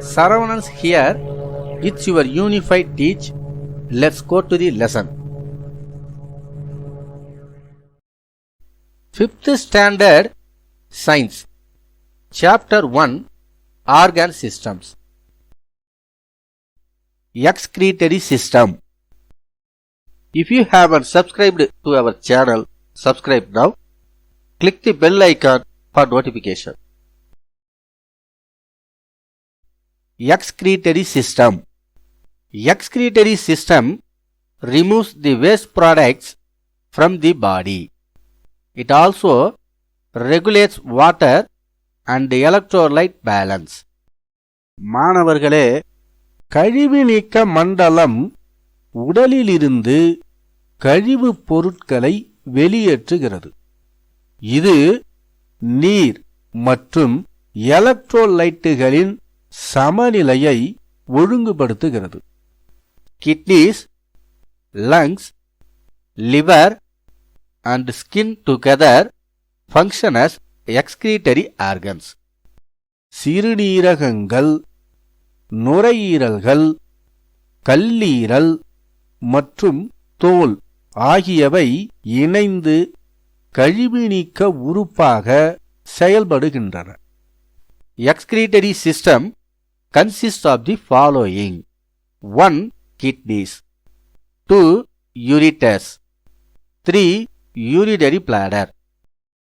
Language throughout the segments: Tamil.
Saravanans here. It's your unified teach. Let's go to the lesson. Fifth Standard Science Chapter 1 Organ Systems Excretory System If you haven't subscribed to our channel, subscribe now. Click the bell icon for notification. Excretory System Excretory system removes the waste products from the body. It also regulates water and electrolyte balance. மாணவர்களே கழிவு நீக்க மண்டலம் உடலிலிருந்து கழிவுப் பொருட்களை வெளியேற்றுகிறது இது நீர் மற்றும் எலக்ட்ரோலைட்டுகளின் சமநிலையை ஒழுங்குபடுத்துகிறது. Kidneys lungs liver and skin together function as organs சிறுநீரகங்கள் நுரையீரல்கள் கல்லீரல் மற்றும் தோல் ஆகியவை இணைந்து கழிவுநீக்க உறுப்பாக செயல்படுகின்றன. Excretory system consists of the following. 1 kidneys. 2 ureters. 3 urinary bladder.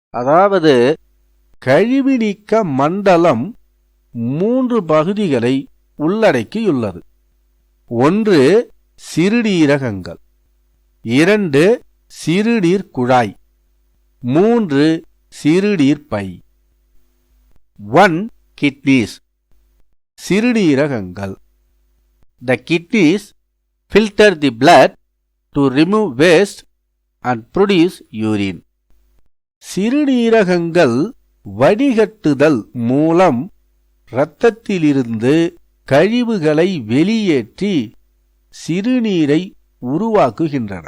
அதாவது கழிவுநீக்க மண்டலம் மூன்று பகுதிகளை உள்ளடக்கியுள்ளது. ஒன்று சிறுநீரகங்கள். இரண்டு சிறுநீர் குழாய். மூன்று சிறுநீர் பை. One kidneys சிறுநீரகங்கள். The kidneys filter the blood to remove waste and produce urine சிறுநீரகங்கள் வடிகட்டுதல் மூலம் இரத்தத்திலிருந்து கழிவுகளை வெளியேற்றி சிறுநீரை உருவாக்குகின்றன.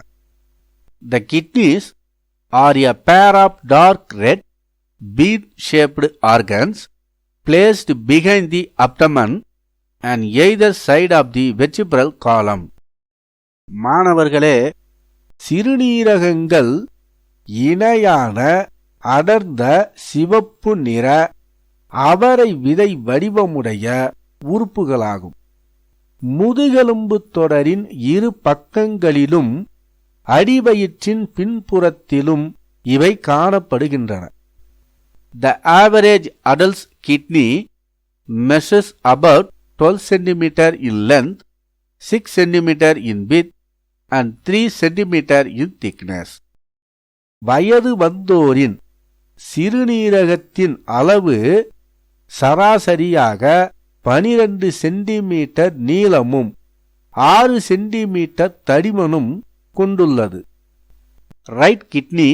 த kidneys are a pair of dark red bead shaped organs placed behind the abdomen and either side of the vertebral column. மாணவர்களே சிறுநீரகங்கள் இணையான அடர்ந்த சிவப்பு நிற அவரை விதை வடிவமுடைய உறுப்புகளாகும் முதுகெலும்பு தொடரின் இரு பக்கங்களிலும் அடிவயிற்றின் பின்புறத்திலும் இவை காணப்படுகின்றன the average adults kidney measures about 12 centimeter in length, 6 centimeter in width and 3 centimeter in thickness. வயது வந்தோரின் சிறுநீரகத்தின் அளவு சராசரியாக பனிரெண்டு சென்டிமீட்டர் நீளமும் ஆறு சென்டிமீட்டர் தடிமனும் கொண்டுள்ளது right kidney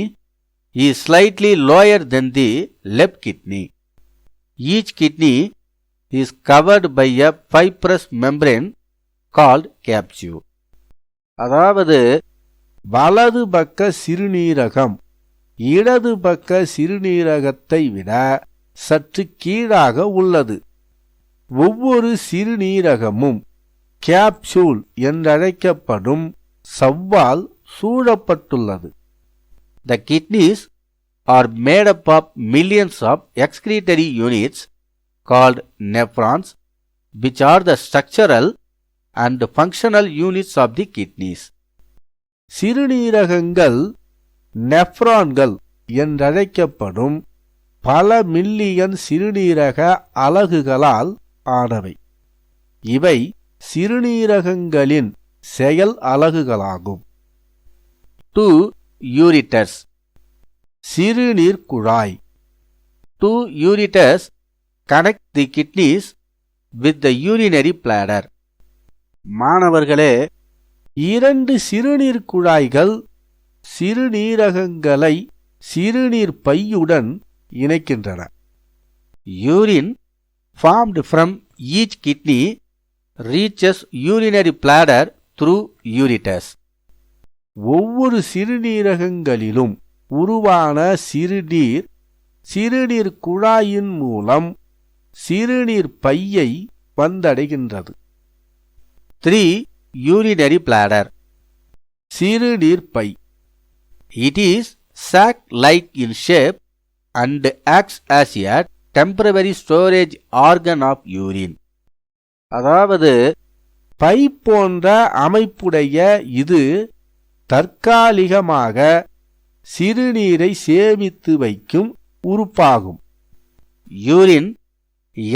is slightly lower than the left kidney Each kidney is covered by a fibrous membrane called capsule. அதாவது வலது பக்க சிறுநீரகம் இடது பக்க சிறுநீரகத்தை விட சற்று கீழாக உள்ளது ஒவ்வொரு சிறுநீரகமும் கேப்சூல் என்றழைக்கப்படும் சவ்வால் சூழப்பட்டுள்ளது the kidneys are made up of millions of excretory units called nephrons, which are the structural and functional units of the kidneys. சிறுநீரகங்கள் நெஃப்ரான்கள் என்றழைக்கப்படும் பல மில்லியன் சிறுநீரக அலகுகளால் ஆனவை இவை சிறுநீரகங்களின் செயல் அலகுகளாகும் டூ யூரிட்டர்ஸ் சிறுநீர் குழாய். Two ureters connect the kidneys with the urinary bladder மாணவர்களே இரண்டு சிறுநீர் குழாய்கள் சிறுநீரகங்களை சிறுநீர் பையுடன் இணைக்கின்றன. Urine formed from each kidney reaches urinary bladder through ureters ஒவ்வொரு சிறுநீரகங்களிலும் உருவான சிறுநீர் சிறுநீர் குழாயின் மூலம் சிறுநீர் பையை வந்தடைகின்றது த்ரீ யூரினரி பிளாடர் சிறுநீர் by it is sac like in shape and acts as a temporary storage organ of urine அதாவது பை போன்ற அமைப்புடைய இது தற்காலிகமாக சிறுநீரை சேமித்து வைக்கும் உறுப்பாகும் urine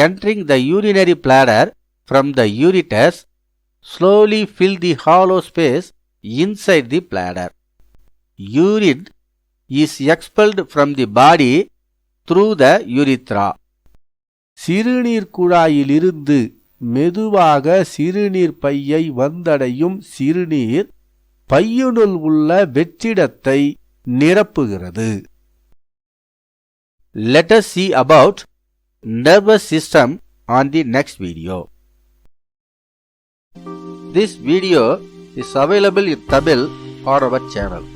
entering the urinary bladder from the ureters slowly fill the hollow space inside the bladder. Urine is expelled from the body through the urethra. சிறுநீர் குழாயிலிருந்து மெதுவாக சிறுநீர் பையை வந்தடையும் சிறுநீர் பையுனுள் உள்ள வெற்றிடத்தை நிரப்புகிறது Let us see about nervous system on the next video. This video is available in Tamil on our channel.